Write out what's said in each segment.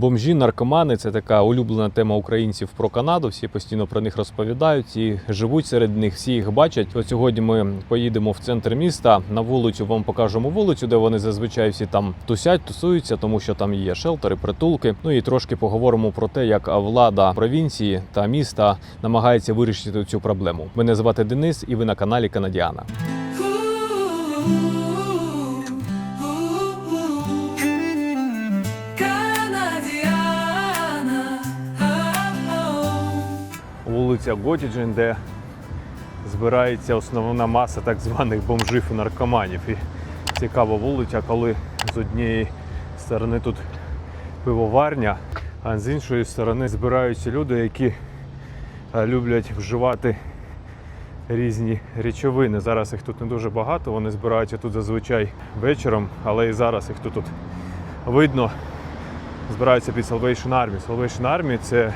Бомжі, наркомани це така улюблена тема українців про Канаду. Всі постійно про них розповідають і живуть серед них. Всі їх бачать. От сьогодні ми поїдемо в центр міста на вулицю. Вам покажемо вулицю, де вони зазвичай всі там тусять, тусуються, тому що там є шелтери, притулки. Ну і трошки поговоримо про те, як влада провінції та міста намагається вирішити цю проблему. Мене звати Денис, і ви на каналі Канадіана. Вулиця Готіджин, де збирається основна маса так званих бомжів і наркоманів. І цікава вулиця, коли з однієї сторони тут пивоварня, а з іншої сторони збираються люди, які е, люблять вживати різні речовини. Зараз їх тут не дуже багато, вони збираються тут зазвичай вечором, але і зараз їх тут, тут видно. Збираються під Salvation Army. Salvation Army – це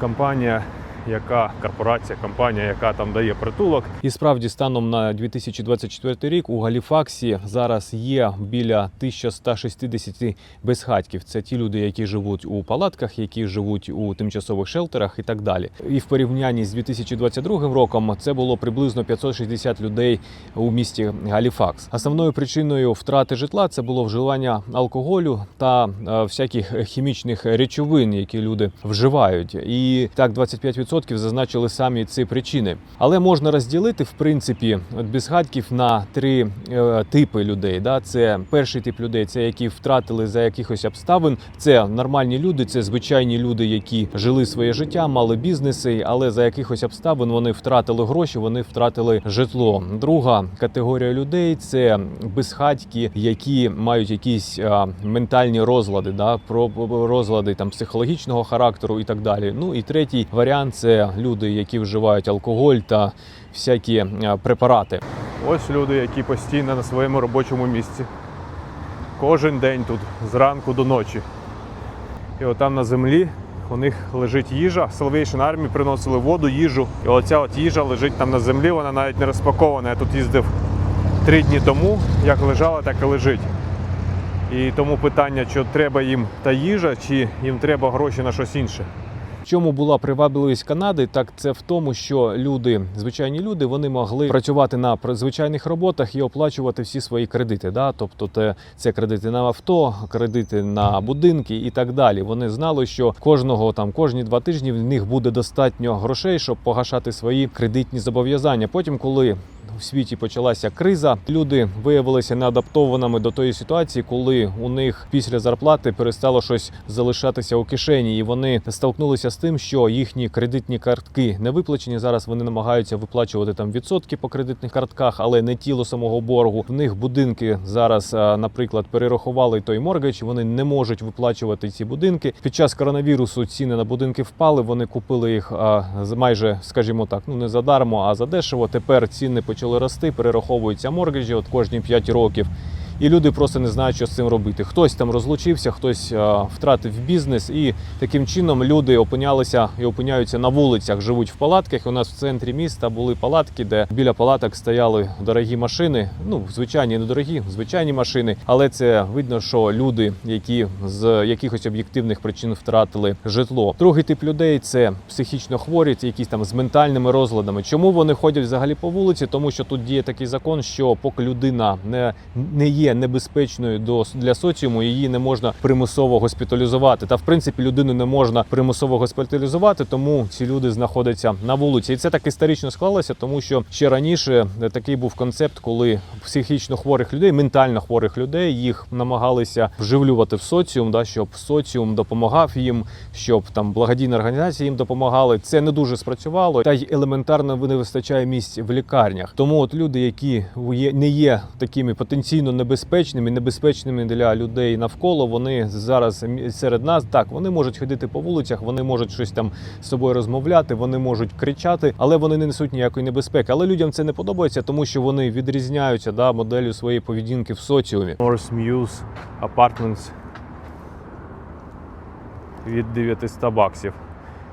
компанія, яка корпорація, компанія, яка там дає притулок. І справді, станом на 2024 рік у Галіфаксі зараз є біля 1160 безхатьків. Це ті люди, які живуть у палатках, які живуть у тимчасових шелтерах і так далі. І в порівнянні з 2022 роком це було приблизно 560 людей у місті Галіфакс. Основною причиною втрати житла це було вживання алкоголю та е, всяких хімічних речовин, які люди вживають. І так 25% зазначили самі ці причини. Але можна розділити в принципі от безхатків на три е, типи людей. Да? Це перший тип людей, це які втратили за якихось обставин. Це нормальні люди, це звичайні люди, які жили своє життя, мали бізнеси, але за якихось обставин вони втратили гроші, вони втратили житло. Друга категорія людей це безхатьки, які мають якісь а, ментальні розлади, да, про розлади там психологічного характеру і так далі. Ну і третій варіант це люди, які вживають алкоголь та всякі препарати. Ось люди, які постійно на своєму робочому місці. Кожен день тут зранку до ночі. І отам на землі у них лежить їжа. Salvation Army приносили воду, їжу. І оця от їжа лежить там на землі, вона навіть не розпакована. Я тут їздив три дні тому, як лежала, так і лежить. І тому питання, чи треба їм та їжа, чи їм треба гроші на щось інше. В чому була привабливість Канади, так це в тому, що люди, звичайні люди, вони могли працювати на звичайних роботах і оплачувати всі свої кредити. Да? Тобто, це кредити на авто, кредити на будинки і так далі. Вони знали, що кожного там кожні два тижні в них буде достатньо грошей, щоб погашати свої кредитні зобов'язання. Потім, коли в світі почалася криза. Люди виявилися неадаптованими до тої ситуації, коли у них після зарплати перестало щось залишатися у кишені, і вони столкнулися з тим, що їхні кредитні картки не виплачені. Зараз вони намагаються виплачувати там відсотки по кредитних картках, але не тіло самого боргу. В них будинки зараз, наприклад, перерахували той моргідж, Вони не можуть виплачувати ці будинки. Під час коронавірусу ціни на будинки впали. Вони купили їх майже, скажімо так, ну не задармо, а за дешево. Тепер ціни почали рости, перераховуються моргіджі от кожні 5 років. І люди просто не знають, що з цим робити. Хтось там розлучився, хтось а, втратив бізнес, і таким чином люди опинялися і опиняються на вулицях, живуть в палатках. У нас в центрі міста були палатки, де біля палаток стояли дорогі машини. Ну, звичайні недорогі, звичайні машини. Але це видно, що люди, які з якихось об'єктивних причин втратили житло. Другий тип людей це психічно хворі, якісь там з ментальними розладами. Чому вони ходять взагалі по вулиці? Тому що тут діє такий закон, що поки людина не, не є небезпечною до для соціуму, її не можна примусово госпіталізувати. Та в принципі людину не можна примусово госпіталізувати, тому ці люди знаходяться на вулиці. І це так історично склалося, тому що ще раніше такий був концепт, коли психічно хворих людей, ментально хворих людей їх намагалися вживлювати в соціум, да, щоб соціум допомагав їм, щоб там благодійні організації їм допомагали. Це не дуже спрацювало, та й елементарно не вистачає місць в лікарнях. Тому от люди, які не є такими потенційно небезпечними, небезпечними для людей навколо, вони зараз серед нас так вони можуть ходити по вулицях, вони можуть щось там з собою розмовляти, вони можуть кричати, але вони не несуть ніякої небезпеки. Але людям це не подобається, тому що вони відрізняються да, моделлю своєї поведінки в соціумі. North Muse Apartments від 900 баксів.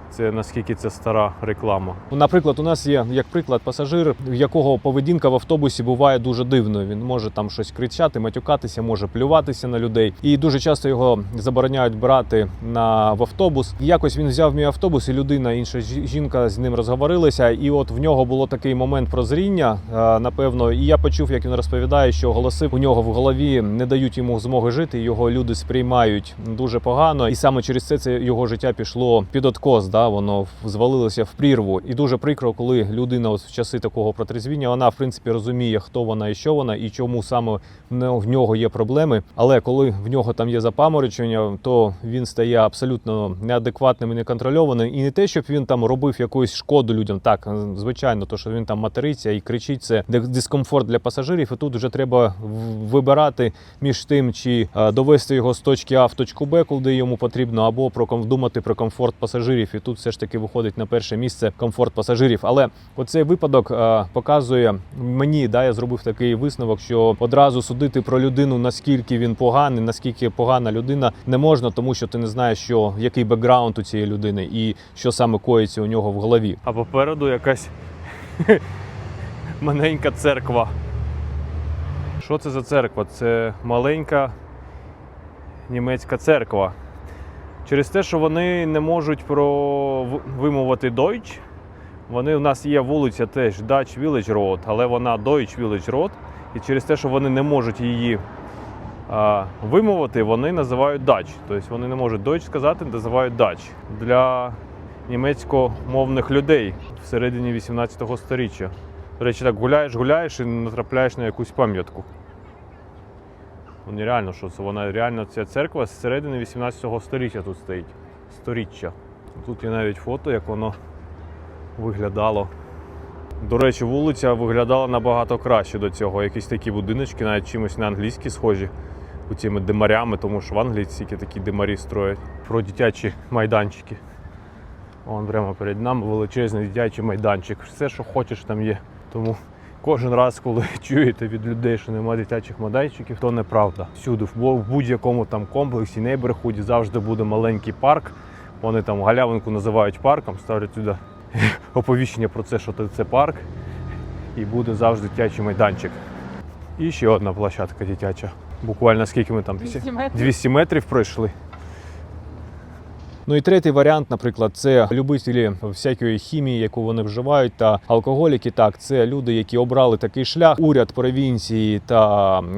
Це наскільки це стара реклама. Наприклад, у нас є як приклад пасажир, в якого поведінка в автобусі буває дуже дивною. Він може там щось кричати, матюкатися, може плюватися на людей. І дуже часто його забороняють брати на в автобус. Якось він взяв мій автобус, і людина, інша жінка з ним розговорилася. І от в нього було такий момент прозріння, е, напевно. І я почув, як він розповідає, що голоси у нього в голові не дають йому змоги жити. Його люди сприймають дуже погано, і саме через це це його життя пішло під откос. Да, воно звалилося в прірву. І дуже прикро, коли людина от в часи такого протрезвіння, вона в принципі розуміє, хто вона і що вона, і чому саме в нього є проблеми. Але коли в нього там є запаморочення, то він стає абсолютно неадекватним і неконтрольованим. І не те, щоб він там робив якусь шкоду людям. Так, звичайно, то що він там материться і кричить, це дискомфорт для пасажирів. І тут вже треба вибирати між тим, чи е, довести його з точки А в точку Б, куди йому потрібно, або про думати про комфорт пасажирів. І тут все ж таки виходить на перше місце комфорт пасажирів. Але оцей випадок е, показує мені, да, я зробив такий висновок, що одразу судити про людину, наскільки він поганий, наскільки погана людина, не можна, тому що ти не знаєш, що який бекграунд у цієї людини і що саме коїться у нього в голові. А попереду якась маленька церква. Що це за церква? Це маленька німецька церква. Через те, що вони не можуть в- вимовити Deutsch, вони у нас є вулиця теж Dutch Village Road, але вона Deutsch Village Road. І через те, що вони не можуть її а, вимовити, вони називають Dutch. Тобто вони не можуть Deutsch сказати, називають Dutch. Для німецькомовних людей всередині 18 століття. До речі, так гуляєш, гуляєш і натрапляєш на якусь пам'ятку. Ну, нереально, що це вона реально ця церква з середини 18 століття тут стоїть. Сторіччя. Тут є навіть фото, як воно виглядало. До речі, вулиця виглядала набагато краще до цього. Якісь такі будиночки, навіть чимось на англійські схожі у цими димарями, тому що в Англії тільки такі димарі строять. Про дитячі майданчики. Вон прямо перед нами величезний дитячий майданчик. Все, що хочеш, там є. Тому кожен раз, коли чуєте від людей, що немає дитячих майданчиків, то неправда. Всюди, в будь-якому там комплексі, нейберхуді завжди буде маленький парк. Вони там галявинку називають парком, ставлять туди оповіщення про це, що це- це парк, і буде завжди дитячий майданчик. І ще одна площадка дитяча. Буквально скільки ми там? 200 метрів. 200 метрів пройшли. Ну і третій варіант, наприклад, це любителі всякої хімії, яку вони вживають, та алкоголіки. Так, це люди, які обрали такий шлях. Уряд провінції та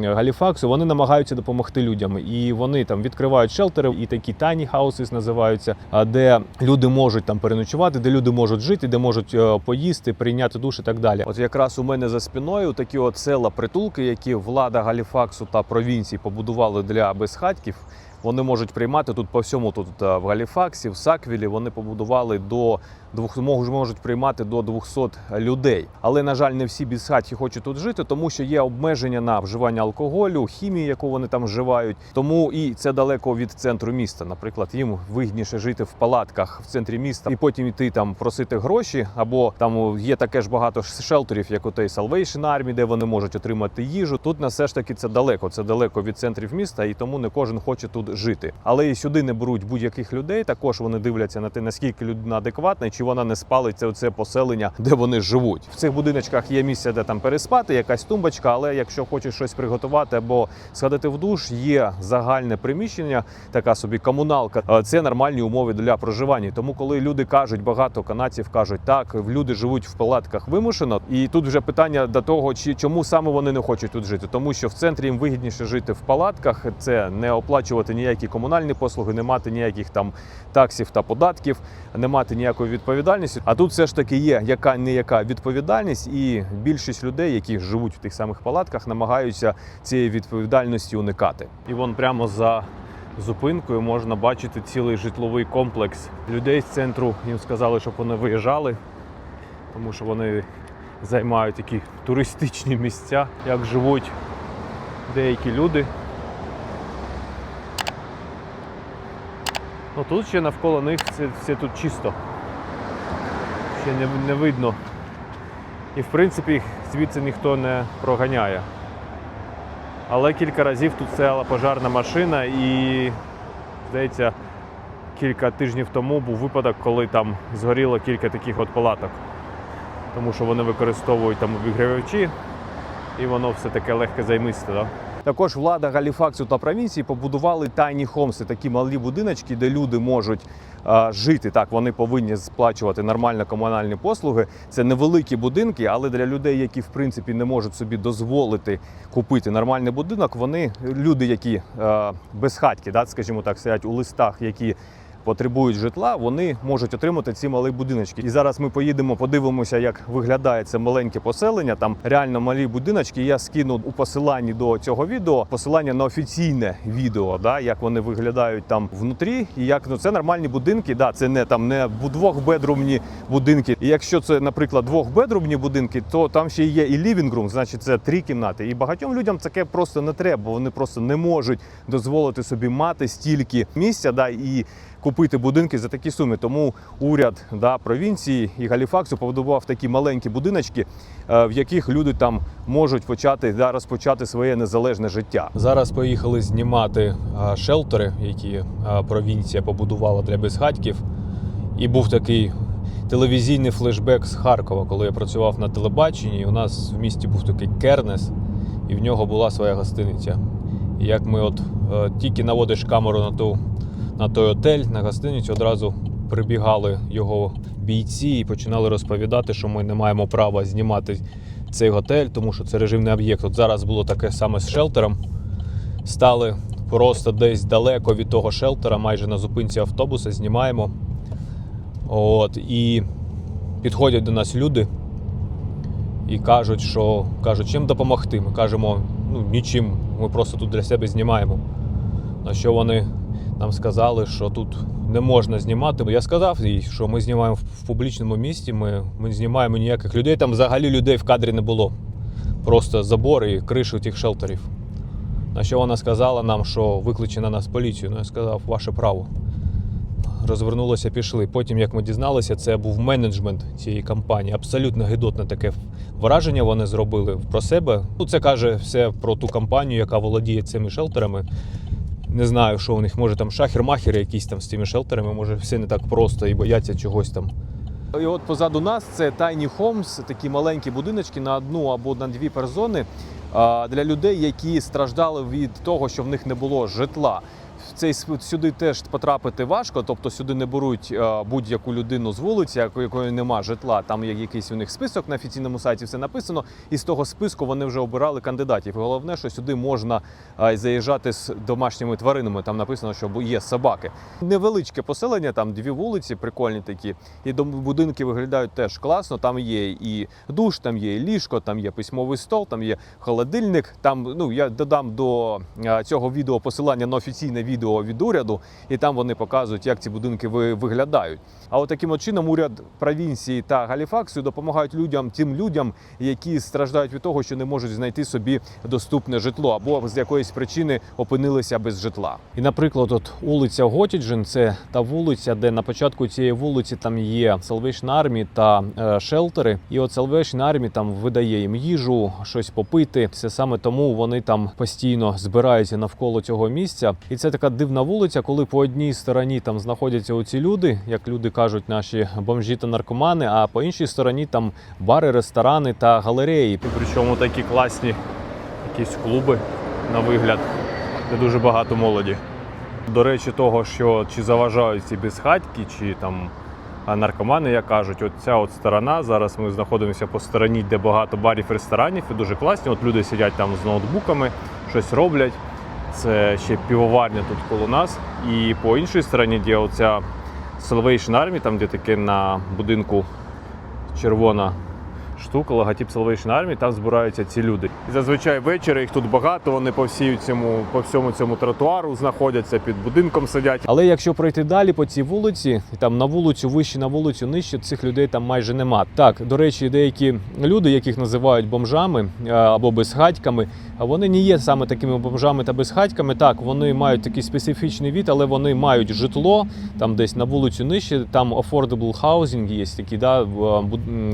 Галіфаксу вони намагаються допомогти людям, і вони там відкривають шелтери, і такі tiny houses називаються, а, де люди можуть там переночувати, де люди можуть жити, де можуть е, поїсти, прийняти душ і так далі. От якраз у мене за спиною такі от села притулки, які влада Галіфаксу та провінції побудували для безхатьків. Вони можуть приймати тут по всьому тут е, в Галіфаксі, в Саквілі. Вони побудували до двох можуть, приймати до 200 людей. Але на жаль, не всі безхатьки хочуть тут жити, тому що є обмеження на вживання алкоголю, хімії, яку вони там вживають. Тому і це далеко від центру міста. Наприклад, їм вигідніше жити в палатках в центрі міста і потім йти там просити гроші. Або там є таке ж багато шелтерів, як у той Salvation Army, де вони можуть отримати їжу. Тут на все ж таки це далеко. Це далеко від центрів міста, і тому не кожен хоче тут жити. Але і сюди не беруть будь-яких людей. Також вони дивляться на те, наскільки людина адекватна, чи вона не спалить це, це поселення, де вони живуть. В цих будиночках є місце, де там переспати, якась тумбочка. Але якщо хочеш щось приготувати або сходити в душ, є загальне приміщення, така собі комуналка. Це нормальні умови для проживання. Тому, коли люди кажуть, багато канадців кажуть, так люди живуть в палатках вимушено, і тут вже питання до того, чи чому саме вони не хочуть тут жити, тому що в центрі їм вигідніше жити в палатках, це не оплачувати ніякі комунальні послуги, не мати ніяких там таксів та податків, не мати ніякої відповідальності. А тут все ж таки є яка не яка відповідальність, і більшість людей, які живуть в тих самих палатках, намагаються цієї відповідальності уникати. І вон прямо за зупинкою можна бачити цілий житловий комплекс людей з центру. Їм сказали, щоб вони виїжджали, тому що вони займають такі туристичні місця, як живуть деякі люди. Ну тут ще навколо них це все тут чисто. Ще не, не видно. І в принципі їх звідси ніхто не проганяє. Але кілька разів тут стояла пожарна машина і, здається, кілька тижнів тому був випадок, коли там згоріло кілька таких от палаток. Тому що вони використовують там обігрівачі, і воно все таке легке займисте. Да? Також влада Галіфаксу та провінції побудували тайні хомси, такі малі будиночки, де люди можуть жити. Так, вони повинні сплачувати нормально комунальні послуги. Це невеликі будинки, але для людей, які в принципі не можуть собі дозволити купити нормальний будинок, вони люди, які безхатьки, да, скажімо так, сидять у листах, які потребують житла, вони можуть отримати ці малі будиночки. І зараз ми поїдемо, подивимося, як виглядає це маленьке поселення. Там реально малі будиночки. Я скину у посиланні до цього відео посилання на офіційне відео, да, як вони виглядають там внутрі, і як ну це нормальні будинки. Да, це не там не двохбедрумні будинки. І якщо це, наприклад, двохбедрумні будинки, то там ще є і лівінгрум, значить це три кімнати. І багатьом людям таке просто не треба. Вони просто не можуть дозволити собі мати стільки місця, да і купити будинки за такі суми. Тому уряд да, провінції і Галіфаксу побудував такі маленькі будиночки, е, в яких люди там можуть почати да, розпочати своє незалежне життя. Зараз поїхали знімати е, шелтери, які е, провінція побудувала для безхатьків. І був такий телевізійний флешбек з Харкова, коли я працював на телебаченні. У нас в місті був такий Кернес, і в нього була своя гостиниця. І як ми от е, тільки наводиш камеру на ту на той отель, на гостиницю, одразу прибігали його бійці і починали розповідати, що ми не маємо права знімати цей готель, тому що це режимний об'єкт. От зараз було таке саме з шелтером. Стали просто десь далеко від того шелтера, майже на зупинці автобуса, знімаємо. От, і підходять до нас люди і кажуть, що кажуть, чим допомогти. Ми кажемо, ну нічим, ми просто тут для себе знімаємо. На що вони нам сказали, що тут не можна знімати. Я сказав їй, що ми знімаємо в- публічному місті, ми, ми знімаємо ніяких людей. Там взагалі людей в кадрі не було. Просто забори і криші тих шелтерів. На що вона сказала нам, що викличе на нас поліцію. Ну, я сказав, ваше право. Розвернулися, пішли. Потім, як ми дізналися, це був менеджмент цієї компанії. Абсолютно гидотне таке враження вони зробили про себе. Ну, це каже все про ту компанію, яка володіє цими шелтерами. Не знаю, що у них може там шахер-махер якісь там з цими шелтерами, може все не так просто і бояться чогось там. І от позаду нас це Tiny Homes, такі маленькі будиночки на одну або на дві персони для людей, які страждали від того, що в них не було житла. Цей сюди теж потрапити важко, тобто сюди не беруть е, будь-яку людину з вулиці, якої нема житла. Там є якийсь у них список на офіційному сайті, все написано. І з того списку вони вже обирали кандидатів. І головне, що сюди можна е, заїжджати з домашніми тваринами. Там написано, що є собаки. Невеличке поселення, там дві вулиці, прикольні такі. І будинки виглядають теж класно. Там є і душ, там є і ліжко, там є письмовий стол, там є холодильник. Там ну я додам до е, цього відео посилання на офіційне відео від уряду, і там вони показують, як ці будинки ви- виглядають. А от таким от чином уряд провінції та Галіфаксу допомагають людям, тим людям, які страждають від того, що не можуть знайти собі доступне житло або з якоїсь причини опинилися без житла. І, наприклад, от вулиця Готіджин це та вулиця, де на початку цієї вулиці там є Salvation Army та е, шелтери. І от Salvation Army там видає їм їжу, щось попити. Це саме тому вони там постійно збираються навколо цього місця. І це така дивна вулиця, коли по одній стороні там знаходяться оці люди, як люди кажуть, наші бомжі та наркомани, а по іншій стороні там бари, ресторани та галереї. Причому такі класні якісь клуби на вигляд, де дуже багато молоді. До речі, того, що чи заважають ці безхатьки, чи там наркомани, як кажуть, от ця от сторона. Зараз ми знаходимося по стороні, де багато барів, ресторанів, і дуже класні. От люди сидять там з ноутбуками, щось роблять. Це ще півоварня тут коло нас. І по іншій стороні, де оця Salvation Army, там де таке на будинку червона штука, логотип Salvation Army, там збираються ці люди. І зазвичай ввечері їх тут багато, вони по всій цьому, по всьому цьому тротуару знаходяться, під будинком сидять. Але якщо пройти далі по цій вулиці, і там на вулицю вище, на вулицю нижче, цих людей там майже нема. Так, до речі, деякі люди, яких називають бомжами е, або безхатьками, вони не є саме такими бомжами та безхатьками. Так, вони мають такий специфічний від, але вони мають житло там десь на вулицю нижче. Там affordable housing є такі, да,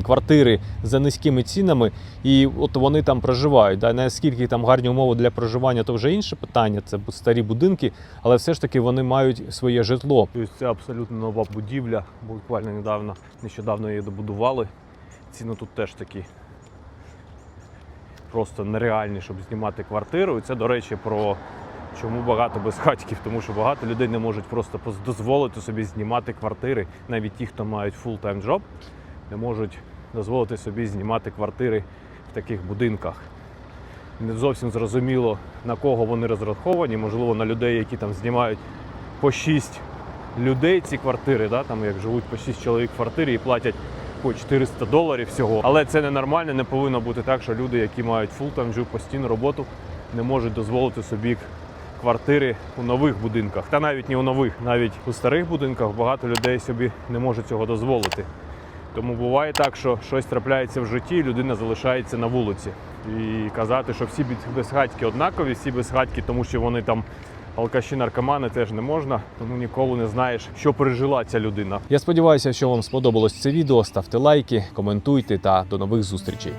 квартири за низькими цінами, і от вони там проживають. Да. Наскільки там гарні умови для проживання, то вже інше питання. Це старі будинки, але все ж таки вони мають своє житло. Це абсолютно нова будівля. Буквально недавно, нещодавно її добудували. Ціни тут теж такі просто нереальні, щоб знімати квартиру. І це, до речі, про чому багато безхатьків, тому що багато людей не можуть просто дозволити собі знімати квартири. Навіть ті, хто мають full-time job, не можуть дозволити собі знімати квартири в таких будинках. Не зовсім зрозуміло, на кого вони розраховані, можливо, на людей, які там знімають по 6 людей ці квартири, да, там як живуть по 6 чоловік в квартирі і платять по 400 доларів всього. Але це ненормально, не повинно бути так, що люди, які мають full-time постійну роботу, не можуть дозволити собі квартири у нових будинках. Та навіть не у нових, навіть у старих будинках багато людей собі не можуть цього дозволити. Тому буває так, що щось трапляється в житті, і людина залишається на вулиці. І казати, що всі безхатьки однакові, всі безхатьки, тому що вони там алкаші, наркомани теж не можна, тому ніколи не знаєш, що пережила ця людина. Я сподіваюся, що вам сподобалось це відео. Ставте лайки, коментуйте та до нових зустрічей.